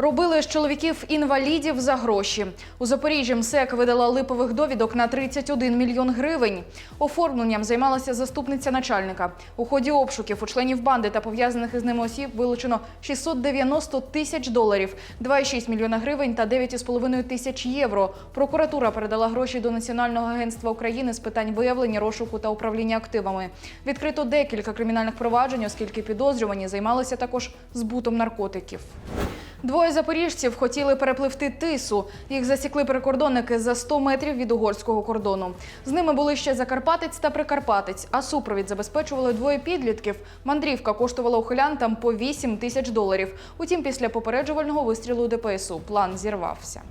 Робили з чоловіків інвалідів за гроші. У Запоріжжі МСЕК видала липових довідок на 31 мільйон гривень. Оформленням займалася заступниця начальника. У ході обшуків у членів банди та пов'язаних із ними осіб вилучено 690 тисяч доларів, 2,6 мільйона гривень та 9,5 тисяч євро. Прокуратура передала гроші до Національного агентства України з питань виявлення, розшуку та управління активами. Відкрито декілька кримінальних проваджень, оскільки підозрювані займалися також збутом наркотиків. Двоє запоріжців хотіли перепливти тису. Їх засікли прикордонники за 100 метрів від угорського кордону. З ними були ще Закарпатець та Прикарпатець, а супровід забезпечували двоє підлітків. Мандрівка коштувала ухилянтам по 8 тисяч доларів. Утім, після попереджувального вистрілу ДПСУ план зірвався.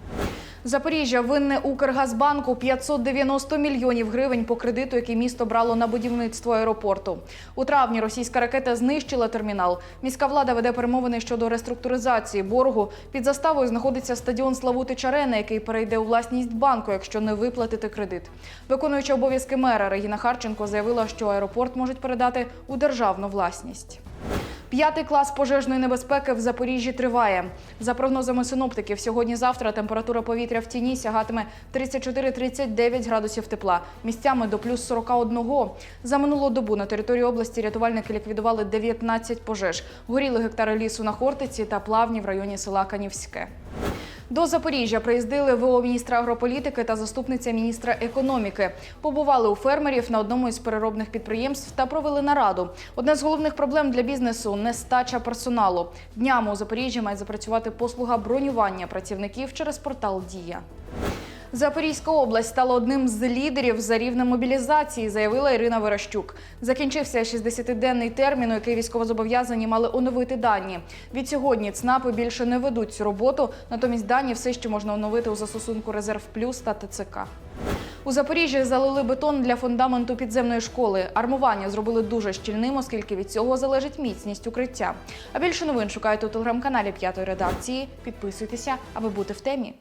Запоріжжя винне Укргазбанку 590 мільйонів гривень по кредиту, який місто брало на будівництво аеропорту. У травні російська ракета знищила термінал. Міська влада веде перемовини щодо реструктуризації боргу. Під заставою знаходиться стадіон Славути Арена, який перейде у власність банку, якщо не виплатити кредит. Виконуюча обов'язки мера Регіна Харченко заявила, що аеропорт можуть передати у державну власність. П'ятий клас пожежної небезпеки в Запоріжжі триває. За прогнозами синоптиків, сьогодні-завтра температура повітря в тіні сягатиме 34-39 градусів тепла, місцями до плюс 41. За минулу добу на території області рятувальники ліквідували 19 пожеж. Горіли гектари лісу на Хортиці та плавні в районі села Канівське. До Запоріжжя приїздили ВО міністра агрополітики та заступниця міністра економіки. Побували у фермерів на одному із переробних підприємств та провели нараду. Одне з головних проблем для бізнесу нестача персоналу. Днями у Запоріжжі має запрацювати послуга бронювання працівників через портал Дія. Запорізька область стала одним з лідерів за рівнем мобілізації, заявила Ірина Верещук. Закінчився 60-денний термін, у який військовозобов'язані мали оновити дані. Від сьогодні ЦНАПи більше не ведуть цю роботу, натомість дані все ще можна оновити у застосунку Резерв Плюс та ТЦК. У Запоріжжі залили бетон для фундаменту підземної школи. Армування зробили дуже щільним, оскільки від цього залежить міцність укриття. А більше новин шукайте у телеграм-каналі п'ятої редакції. Підписуйтеся, аби бути в темі.